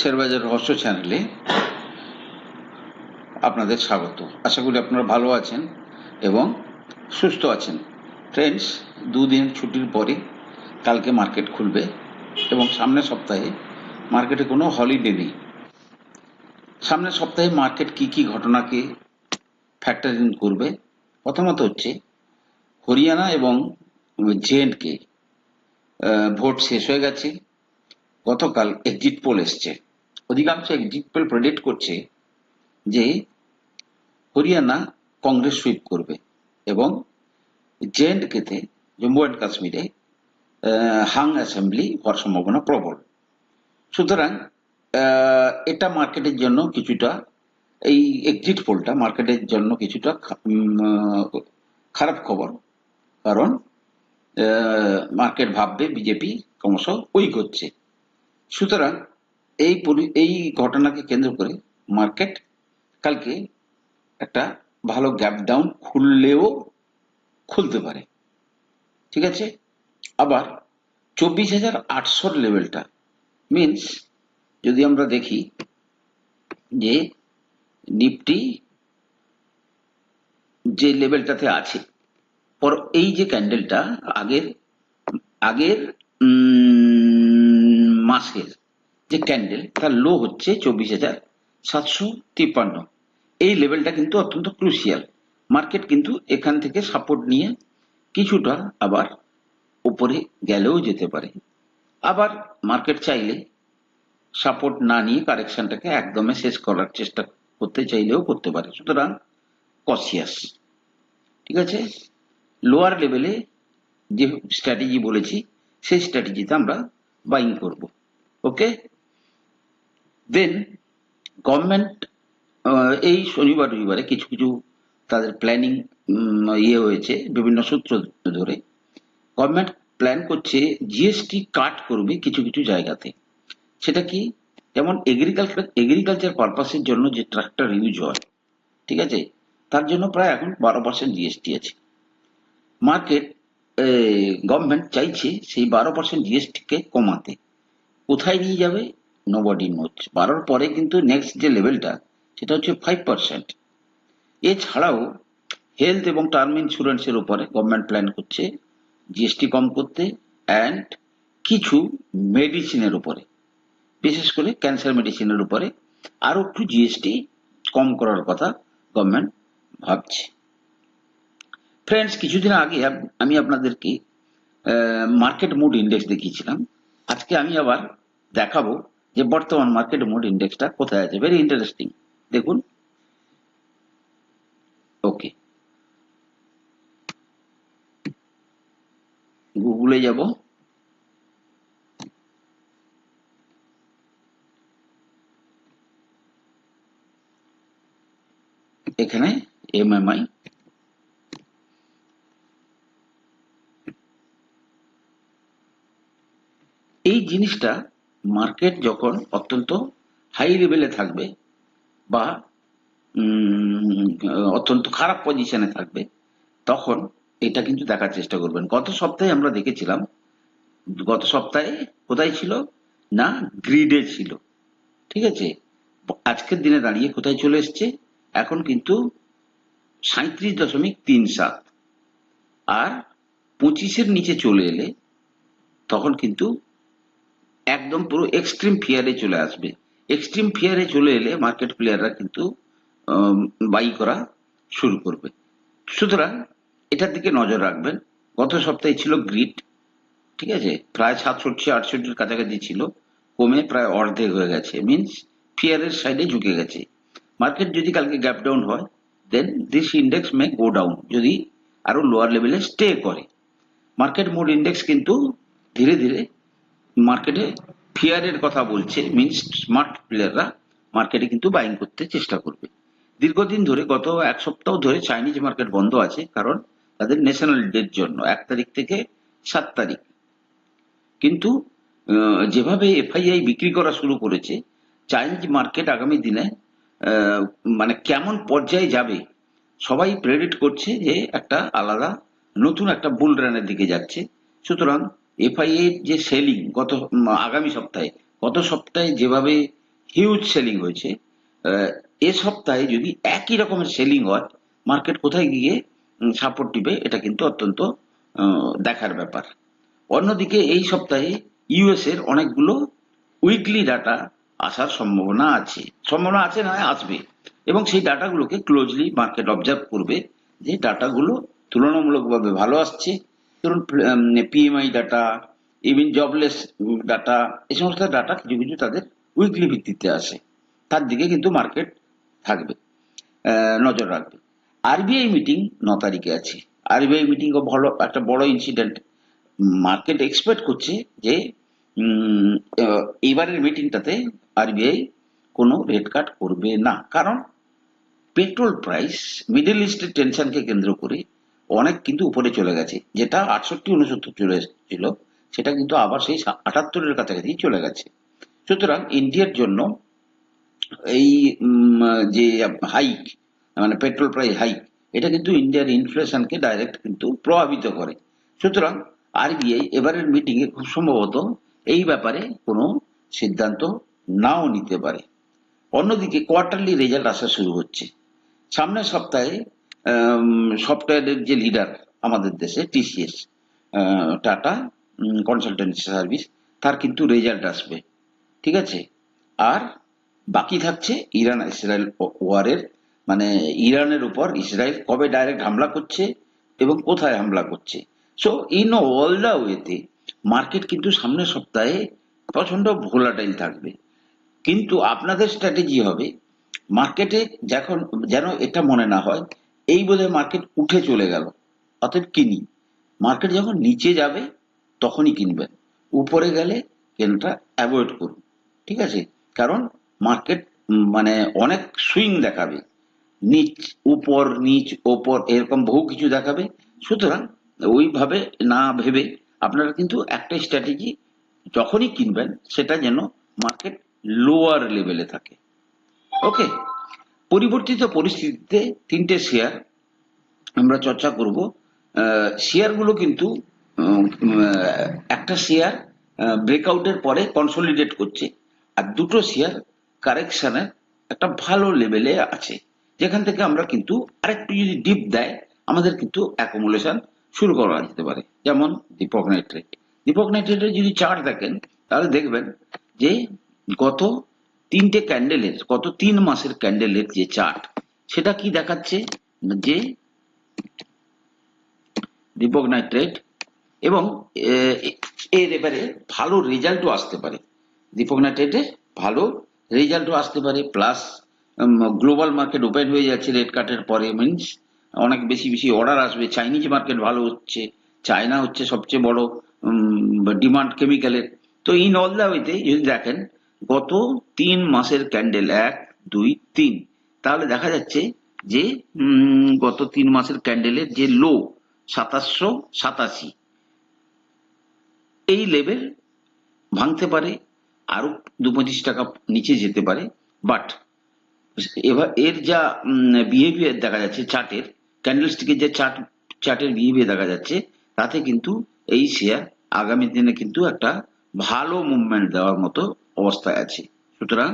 শেয়ারবাজার রহস্য চ্যানেলে আপনাদের স্বাগত। আশা করি আপনারা ভালো আছেন এবং সুস্থ আছেন। ফ্রেন্ডস দুদিন ছুটির পরে কালকে মার্কেট খুলবে এবং সামনের সপ্তাহে মার্কেটে কোনো হলিডে নেই। সামনের সপ্তাহে মার্কেট কি কি ঘটনাকে ফ্যাক্টর ইন করবে? প্রথমত হচ্ছে হরিয়ানা এবং জেএন্ডকে ভোট শেষ হয়ে গেছে। গতকাল এক্সিট পোল এসছে। অধিকাংশ এক্সিট পোল প্রেডিক্ট করছে যে হরিয়ানা কংগ্রেস সুইপ করবে এবং জে এন্ড কেতে জম্মু অ্যান্ড কাশ্মীরে হাং অ্যাসেম্বলি হওয়ার সম্ভাবনা প্রবল। সুতরাং এটা মার্কেটের জন্য কিছুটা, এই এক্সিট পোলটা মার্কেটের জন্য কিছুটা খারাপ খবর। কারণ মার্কেট ভাববে বিজেপি ক্রমশ উইক হচ্ছে সুতরাং এই এই ঘটনাকে কেন্দ্র করে মার্কেট কালকে একটা ভালো গ্যাপ ডাউন খুললেও খুলতে পারে। ঠিক আছে? আবার চব্বিশ হাজার আটশোর লেভেলটা মিন্স যদি আমরা দেখি যে নিফটি যে লেভেলটাতে আছে পর এই যে ক্যান্ডেলটা আগের আগের মাসের যে ক্যান্ডেল তার লো হচ্ছে চব্বিশ হাজার সাতশো তিপ্পান্ন। এই লেভেলটা কিন্তু অত্যন্ত ক্রুশিয়াল মার্কেট কিন্তু এখান থেকে সাপোর্ট নিয়ে কিছুটা আবার উপরে গেলেও যেতে পারে। আবার মার্কেট চাইলে সাপোর্ট না নিয়ে কারেকশনটাকে একদমে শেষ করার চেষ্টা করতে চাইলেও করতে পারে। সুতরাং কসিয়াস ঠিক আছে? লোয়ার লেভেলে যে স্ট্র্যাটেজি বলেছি, সেই স্ট্র্যাটেজিতে আমরা বাইং করব। ওকে দেন গভর্নমেন্ট এই শনিবার, রবিবারে কিছু কিছু তাদের প্ল্যানিং ইয়ে হয়েছে, বিভিন্ন সূত্র ধরে। গভর্নমেন্ট প্ল্যান করছে জিএসটি কাট করবে কিছু কিছু জায়গাতে। সেটা কি? যেমন এগ্রিকালচার এগ্রিকালচার পারপাসের জন্য যে ট্রাক্টর ইউজ হয়, ঠিক আছে? তার জন্য প্রায় এখন বারো পার্সেন্ট জিএসটি আছে। মার্কেট গভর্নমেন্ট চাইছে সেই বারো পার্সেন্ট জিএসটিকে কমাতে। কোথায় নিয়ে যাবে? নোবডি নোচ বারোর পরে কিন্তু নেক্সট যে লেভেলটা সেটা হচ্ছে ফাইভ পার্সেন্ট এছাড়াও হেলথ এবং টার্ম ইন্স্যুরেন্সের উপরে গভর্নমেন্ট প্ল্যান করছে জিএসটি কম করতে অ্যান্ড কিছু মেডিসিনের উপরে, বিশেষ করে ক্যান্সার মেডিসিনের উপরে আরও একটু জিএসটি কম করার কথা গভর্নমেন্ট ভাবছে। ফ্রেন্ডস কিছুদিন আগে আমি আপনাদেরকে মার্কেট মুড ইন্ডেক্স দেখিয়েছিলাম। আজকে আমি আবার দেখাবো যে বর্তমান মার্কেট মুড ইন্ডেক্সটা কোথায় আছে? ভেরি ইন্টারেস্টিং দেখুন। ওকে গুগলে যাব। এখানে এমএমআই এই জিনিসটা মার্কেট যখন অত্যন্ত হাই লেভেলে থাকবে বা অত্যন্ত খারাপ পজিশনে থাকবে, তখন এটা কিন্তু দেখার চেষ্টা করবেন। গত সপ্তাহে আমরা দেখেছিলাম, গত সপ্তাহে কোথায় ছিল? না গ্রিডে ছিল। ঠিক আছে? আজকের দিনে দাঁড়িয়ে কোথায় চলে এসছে? এখন কিন্তু সাঁত্রিশ দশমিক তিন সাত। আর পঁচিশের নিচে চলে এলে তখন কিন্তু একদম পুরো এক্সট্রিম ফিয়ারে চলে আসবে। এক্সট্রিম ফিয়ারে চলে এলে মার্কেট প্লেয়াররা কিন্তু বাই করা শুরু করবে। সুতরাং এটার দিকে নজর রাখবেন। গত সপ্তাহে ছিল গ্রিড ঠিক আছে? প্রায় সাতষট্টি, আটষট্টির কাছাকাছি ছিল। কমে প্রায় অর্ধেক হয়ে গেছে। মিনস ফিয়ারের সাইডে ঝুঁকে গেছে। মার্কেট যদি কালকে গ্যাপ ডাউন হয় then this index may go down যদি আরও লোয়ার লেভেলে স্টে করে। মার্কেট মোড ইন্ডেক্স কিন্তু ধীরে ধীরে মার্কেটে ফিয়ারের কথা বলছে মিনস স্মার্ট প্লেয়াররা মার্কেটে কিন্তু বাইং করতে চেষ্টা করবে। দীর্ঘদিন ধরে, গত এক সপ্তাহ ধরে চাইনিজ মার্কেট বন্ধ আছে কারণ তাদের ন্যাশনাল ডের জন্য, এক তারিখ থেকে সাত তারিখ। কিন্তু যেভাবে এফআইআই বিক্রি করা শুরু করেছে চাইনিজ মার্কেট আগামী দিনে মানে কেমন পর্যায়ে যাবে, সবাই প্রেডিক্ট করছে যে একটা আলাদা, নতুন একটা বুল রানের দিকে যাচ্ছে। সুতরাং এফআইএ যে সেলিং গত আগামী সপ্তাহে, গত সপ্তাহে যেভাবে হিউজ সেলিং হয়েছে এ সপ্তাহে যদি একই রকমের সেলিং হয় মার্কেট কোথায় গিয়ে সাপোর্ট দিবে, এটা কিন্তু অত্যন্ত দেখার ব্যাপার। অন্যদিকে এই সপ্তাহে ইউএস এর অনেকগুলো উইকলি ডাটা আসার সম্ভাবনা আছে। সম্ভাবনা আছে না আসবে। এবং সেই ডাটাগুলোকে ক্লোজলি মার্কেট অবজার্ভ করবে যে ডাটাগুলো তুলনামূলকভাবে ভালো আসছে ধরুন PMI data even jobless data এই সমস্ত ডাটা কিছু কিছু তাদের উইকলি ভিত্তিতে আসে। তার দিকে কিন্তু মার্কেট থাকবে নজর রাখবে। আরবিআই মিটিং ন তারিখে আছে। আরবিআই মিটিং ভালো, একটা বড় ইনসিডেন্ট মার্কেট এক্সপেক্ট করছে যে এবারের মিটিংটাতে আরবিআই কোনো রেট কাট করবে না। কারণ পেট্রোল প্রাইস মিডল ইস্টের টেনশনকে কেন্দ্র করে অনেক কিন্তু উপরে চলে গেছে। যেটা আটষট্টি, উনসত্তর চলে এসেছিল, সেটা কিন্তু আবার সেই আটাত্তরের কাছাকাছি চলে গেছে। সুতরাং ইন্ডিয়ার জন্য এই যে হাইক মানে পেট্রোল প্রাইস হাইক এটা কিন্তু ইন্ডিয়ার ইনফ্লেশনকে ডাইরেক্ট কিন্তু প্রভাবিত করে। সুতরাং আরবিআই এবারের মিটিং এ খুব সম্ভবত এই ব্যাপারে কোনো সিদ্ধান্ত নাও নিতে পারে। অন্যদিকে কোয়ার্টারলি রেজাল্ট আসা শুরু হচ্ছে। সামনের সপ্তাহে সফটওয়্যারের যে লিডার আমাদের দেশে টিসিএস টাটা কনসালটেন্সি সার্ভিস তার কিন্তু রেজাল্ট আসবে, ঠিক আছে? আর বাকি থাকছে ইরান ইসরায়েল ওয়ারের মানে ইরানের উপর ইসরায়েল কবে ডাইরেক্ট হামলা করছে এবং কোথায় হামলা করছে। সো ইন অল দ্য ওয়েতে মার্কেট কিন্তু সামনের সপ্তাহে প্রচণ্ড ভোলাটাইল থাকবে। কিন্তু আপনাদের স্ট্র্যাটেজি হবে মার্কেটে যখন, যেন এটা মনে না হয় এই বোধহয় মার্কেট উঠে চলে গেল। অতএব কিনি। মার্কেট যখন নিচে যাবে, তখনই কিনবেন। উপরে গেলে কেনাটা অ্যাভয়েড করুন। ঠিক আছে? কারণ মার্কেট মানে অনেক সুইং দেখাবে। নিচ, উপর, নিচ, ওপর এরকম বহু কিছু দেখাবে। সুতরাং ওইভাবে না ভেবে আপনারা কিন্তু একটা স্ট্র্যাটেজি যখনই কিনবেন, সেটা যেন মার্কেট লোয়ার লেভেলে থাকে। ওকে পরিবর্তিত পরিস্থিতিতে তিনটে শেয়ার আমরা চর্চা করব। শেয়ারগুলো কিন্তু একটা শেয়ার ব্রেকআউটের পরে কনসলিডেট করছে। আর দুটো শেয়ার কারেকশনের একটা ভালো লেভেলে আছে। যেখান থেকে আমরা কিন্তু আরেকটু যদি ডিপ দেয়, আমাদের কিন্তু অ্যাকোমোলেশন শুরু করা যেতে পারে। যেমন দীপক নাইট্রেট দীপক নাইট্রেটের যদি চার্ট দেখেন, তাহলে দেখবেন যে গত তিনটে ক্যান্ডেলের গত তিন মাসের ক্যান্ডেলের যে চার্ট সেটা কি দেখাচ্ছে? যে দীপক নাইট্রেট এবং এর এবারে ভালো রেজাল্টও আসতে পারে। দীপক নাইট্রেটের ভালো রেজাল্টও আসতে পারে প্লাস গ্লোবাল মার্কেট ওপেন হয়ে যাচ্ছে রেড কাটের পরে মিনস অনেক বেশি বেশি অর্ডার আসবে। চাইনিজ মার্কেট ভালো হচ্ছে চায়না হচ্ছে সবচেয়ে বড় ডিমান্ড কেমিক্যালের তো ইন অল দ্য ওয়েতে যদি দেখেন গত তিন মাসের ক্যান্ডেল এক, দুই, তিন। তাহলে দেখা যাচ্ছে যে গত তিন মাসের ক্যান্ডেলের যে লো সাতাশশো সাতাশি। এই লেভেল ভাঙতে পারে, আরও দু পঁচিশ টাকা নিচে যেতে পারে বাট এবার এর যা বিহেভিয়ার দেখা যাচ্ছে চার্টের ক্যান্ডেলস্টিকের যে চার্ট চার্টের বিহেভিয়ার দেখা যাচ্ছে, তাতে কিন্তু এই শেয়ার আগামী দিনে কিন্তু একটা ভালো মুভমেন্ট দেওয়ার মতো অবস্থায় আছে। সুতরাং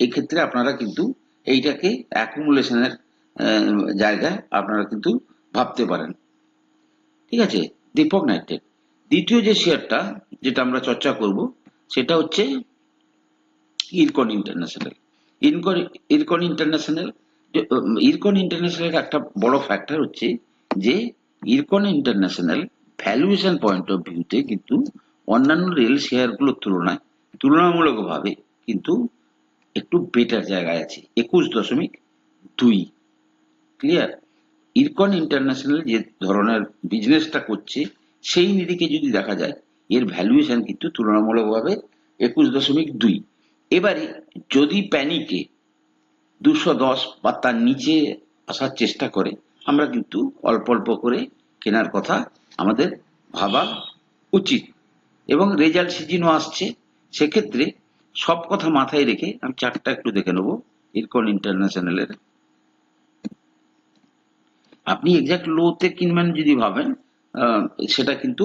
এক্ষেত্রে আপনারা কিন্তু এইটাকে অ্যাকুমুলেশনের জায়গায় আপনারা কিন্তু ভাবতে পারেন। ঠিক আছে? দীপক নাইট্রেট দ্বিতীয় যে শেয়ারটা যেটা আমরা চর্চা করব, সেটা হচ্ছে ইরকন ইন্টারন্যাশনাল ইনকন ইরকন ইন্টারন্যাশনাল ইরকন ইন্টারন্যাশনাল একটা বড় ফ্যাক্টর হচ্ছে যে Ircon International valuation point of ভিউতে কিন্তু অন্যান্য রেল শেয়ারগুলোর তুলনায় তুলনামূলকভাবে কিন্তু একটু বেটার জায়গায় আছে, একুশ দশমিক দুই। ক্লিয়ার ইরকন ইন্টারন্যাশনাল যে ধরনের বিজনেসটা করছে, সেই নিরিখে যদি দেখা যায়, এর ভ্যালুয়েশন কিন্তু তুলনামূলকভাবে একুশ দশমিক দুই। এবারে যদি প্যানিকে দুশো দশ বা তার নিচে আসার চেষ্টা করে, আমরা কিন্তু অল্প অল্প করে কেনার কথা আমাদের ভাবা উচিত। এবং রেজাল্ট সিজনও আসছে সেক্ষেত্রে সব কথা মাথায় রেখে আমি চারটা একটু দেখে নেব, ইরকন ইন্টারন্যাশনালের। আপনি এক্সাক্ট লোতে কিনবেন যদি ভাবেন সেটা কিন্তু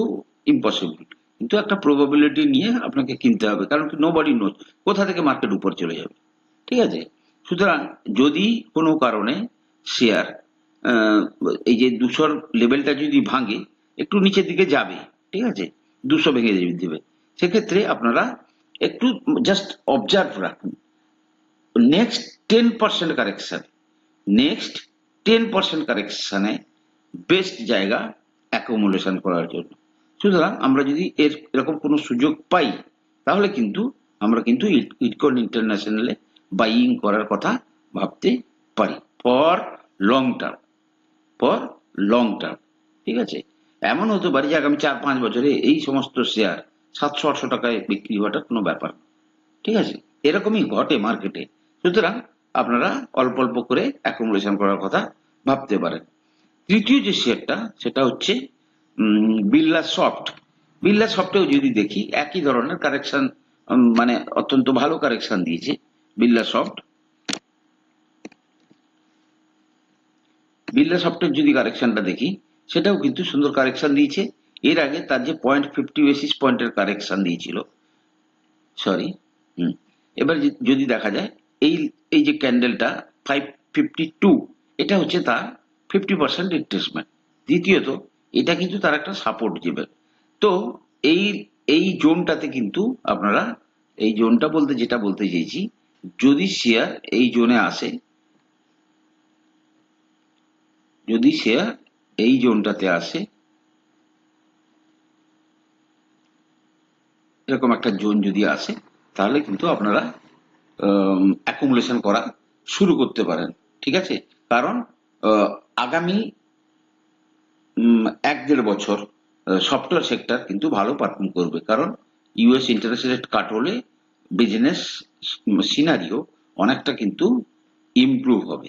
ইম্পসিবল কিন্তু একটা প্রবাবিলিটি নিয়ে আপনাকে কিনতে হবে, কারণ কি নো বডি নোজ কোথা থেকে মার্কেট উপর চলে যাবে। ঠিক আছে? সুতরাং যদি কোনো কারণে শেয়ার এই যে দুশোর লেভেলটা যদি ভাঙে, একটু নিচের দিকে যাবে, ঠিক আছে? দুশো ভেঙে দেবে। সেক্ষেত্রে আপনারা একটু জাস্ট অবজার্ভ রাখুন। Next ten percent correction next ten percent কারেকশানে best জায়গা অ্যাকোমোডেশন করার জন্য। সুতরাং আমরা যদি এর এরকম কোনো সুযোগ পাই, তাহলে কিন্তু আমরা কিন্তু ইটকন ইন্টারন্যাশনালে বাইং করার কথা ভাবতে পারি। For long term for long term ঠিক আছে? এমন হতে পারে যে আগামী চার পাঁচ বছরে এই সমস্ত শেয়ার সাতশো আটশো টাকায় বিক্রি হওয়াটা কোনো ব্যাপার ঠিক আছে? এরকমই ঘটে মার্কেটে সুতরাং আপনারা অল্প অল্প করে অ্যাকোমোডেশন করার কথা ভাবতে পারেন। তৃতীয় যে শেয়ারটা সেটা হচ্ছে বিড়লা সফট বিড়লা সফটেও যদি দেখি, একই ধরনের কারেকশন মানে অত্যন্ত ভালো কারেকশন দিয়েছে বিড়লা সফট বিড়লা সফটের যদি কারেকশনটা দেখি, সেটাও কিন্তু সুন্দর কারেকশন দিয়েছে। এর আগে তার যে পয়েন্ট ফিফটি বেসিস পয়েন্টের কারেকশন দিয়েছিল সরি হুম, এবার যদি দেখা যায়, এই এই যে ক্যান্ডেলটা ফাইভ ফিফটি টু এটা হচ্ছে তার ফিফটি পার্সেন্ট রিট্রেসমেন্ট দ্বিতীয়ত, এটা কিন্তু তার একটা সাপোর্ট লেভেল তো এই এই জোনটাতে কিন্তু আপনারা, এই জোনটা বলতে যেটা বলতে চাইছি, যদি শেয়ার এই জোনে আসে, যদি শেয়ার এই জোনটাতে আসে এরকম একটা জোন যদি আসে, তাহলে কিন্তু আপনারা অ্যাকুমুলেশন করা শুরু করতে পারেন, ঠিক আছে? কারণ আগামী এক দেড় বছর সফটওয়্যার সেক্টর কিন্তু ভালো পারফর্ম করবে। কারণ ইউএস ইন্টারেস্ট রেট কাট হলে বিজনেস সিনারিও অনেকটা কিন্তু ইমপ্রুভ হবে,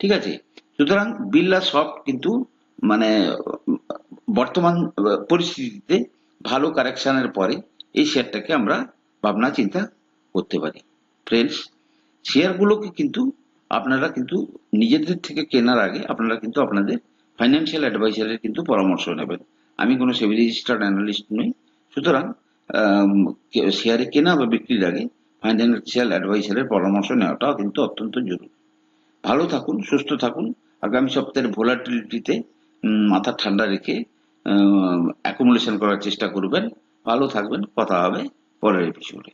ঠিক আছে? সুতরাং বিড়লা সফট কিন্তু মানে বর্তমান পরিস্থিতিতে ভালো কারেকশনের পরে এই শেয়ারটাকে আমরা ভাবনা চিন্তা করতে পারি। ফ্রেন্ডস শেয়ারগুলোকে কিন্তু আপনারা কিন্তু নিজেদের থেকে কেনার আগে আপনারা কিন্তু আপনাদের ফাইন্যান্সিয়াল অ্যাডভাইসারের কিন্তু পরামর্শ নেবেন। আমি কোনো সেভি রেজিস্টার্ড অ্যানালিস্ট নই। সুতরাং শেয়ারে কেনা বা বিক্রির আগে ফাইন্যান্সিয়াল অ্যাডভাইসারের পরামর্শ নেওয়াটাও কিন্তু অত্যন্ত জরুরি। ভালো থাকুন, সুস্থ থাকুন। আগামী সপ্তাহের ভোলাটিলিটিতে মাথা ঠান্ডা রেখে অ্যাকুমুলেশন করার চেষ্টা করবেন। ভালো থাকবেন কথা হবে পরের এপিসোডে